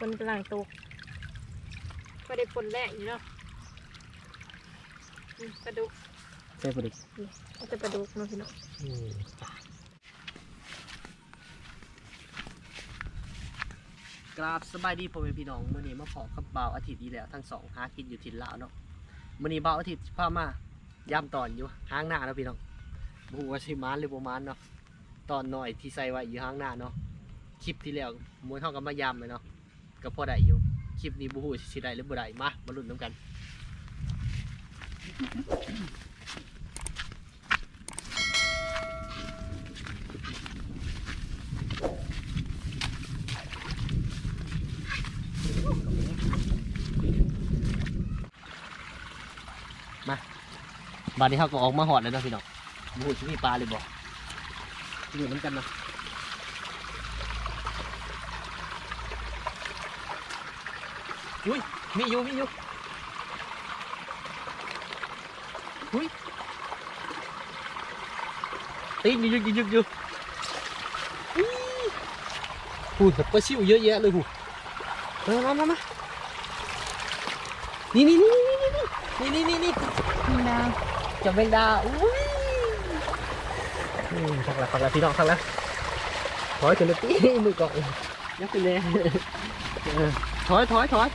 ฝนกำลังตกก็ได้ฝนแรกอยู่เนาะอืมปลาดุกใช่ปลาดุกนี่ก็จะปลาดุกเนาะพี่น้องกราบสบายดีพ่อแม่พี่น้องมื้อนี้มาขอกับบ่าวอาทิตย์อีกแล้ว ทั้งสองหากินอยู่ถิ่นลาวเนาะมื้อนี้บ่าวอาทิตย์พามายามตอนอยู่ห้างหน้าเนาะพี่น้องบ่ฮู้ว่าสิมานหรือบ่มานเนาะตอนน้อยที่ใส่ไว้อยู่ห้างหน้าเนาะคลิปที่แล้วมวยเฮาก็มายามเลยเนาะ ก็พอได้อยู่คลิปนี้บ่ฮู้สิได้หรือบ่ได้มามาลุ้นนํกันมาบานนี้เขาก็ออกมาหอดแล้วเนาะพี่น้องบูชิมีปลาเลยบอกอยู่น้ำกันเนาะ อุ้ยมีอยู่มีอยู่อุ้ยตีนอยู่อยู่อยู่อยู่อุ้ยหูแบบปลาชิวเยอะแยะเลยหูมามามามานี่นี่นี่นี่นี่นี่นี่นี่มีดาวจับแมงดาอุ้ยอืมพักละพักละพี่น้องพักละถอยจนเลยปีมือเกาะยักไปเลยเออถอยถอยถอย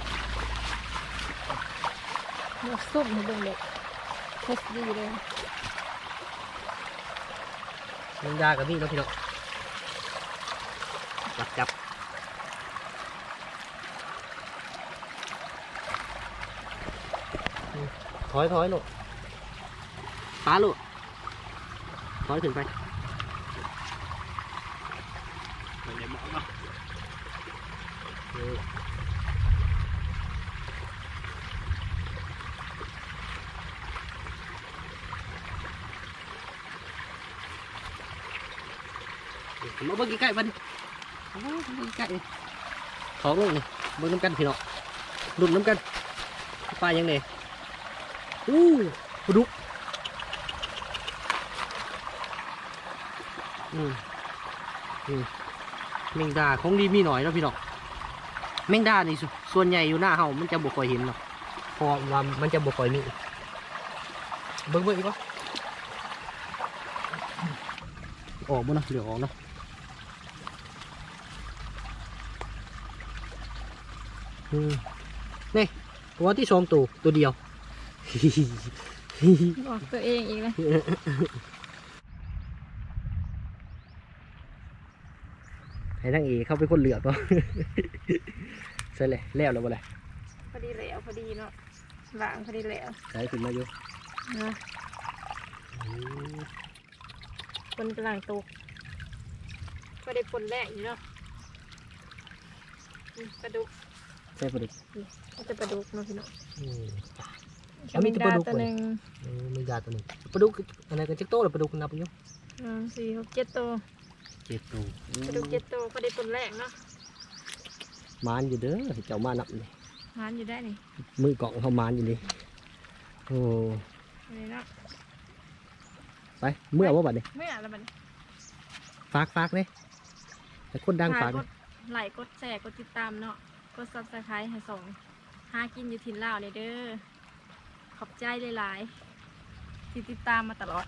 เลือกซุ่มให้เบิ่งเด็กเทสดีเลยแมงดากับนี่เนาะพี่น้องจับจับอืมถอยถอยลูกปลาลูกถอยขึ้นไปไม่ได้เหมาะเนาะ มาเบิ่งใกล้ๆมันโอ้ยเบิ่งใกล้ของลงนี่เบิ่งน้ำกันพี่น้องดุนน้ำกันปลายังไงอู้ปลาดุกอืมอืมแมงดาของดีมีหน่อยเนาะพี่น้องแมงดานี่สส่วนใหญ่อยู่หน้าเฮามันจะบ่ค่อยเห็นเนาะเพราะว่ามันจะบ่ค่อยมีเบิ่งเบิ่งอีกวะออกบ่นะเหลือออกนะ อืม นี่ตัวที่สองตัวตัวเดียวบอกตัวเองอีกเลยให้นั่งเอเข้าไปคนเหลือกเนาะใช่เลยแล้วแล้วบ่เลยพอดีแล้วพอดีเนาะหลังพอดีแล้วใช้ขึ้นมาอยู่นะอืมฝนกำลังตกก็ได้ฝนแรกอยู่เนาะอืมปลาดุก ใช่ปลาดุกก็จะปลาดุกเนาะพี่น้องอืมกับแมงดาตัวหนึ่งเออมียาตัวหนึงปลาดุกอันไหนกันจักโตหรือปลาดุกนับอยู่สามสี่หกเจ็ดตัวเจ็ดตัวปลาดุกเจ็ดตัวก็ได้ฝนแรกเนาะมานอยู่เด้อเจ้ามานับนี่หานอยู่ได้นี่มือกล่องเขามานอยู่นี่โอ้อันนี้เนาะไปเมื่อว่าบัดนี้ไม่อ่านแล้วมันฝากฝากเลยแต่คนดังฝากกเลยดไลค์กดแชร์กดติดตามเนาะ กดซับสไครต์ให้ส่งหากินอยู่ถิ่นลาวเลยเด้อ ขอบใจหลายๆที่ติดตามมาตลอด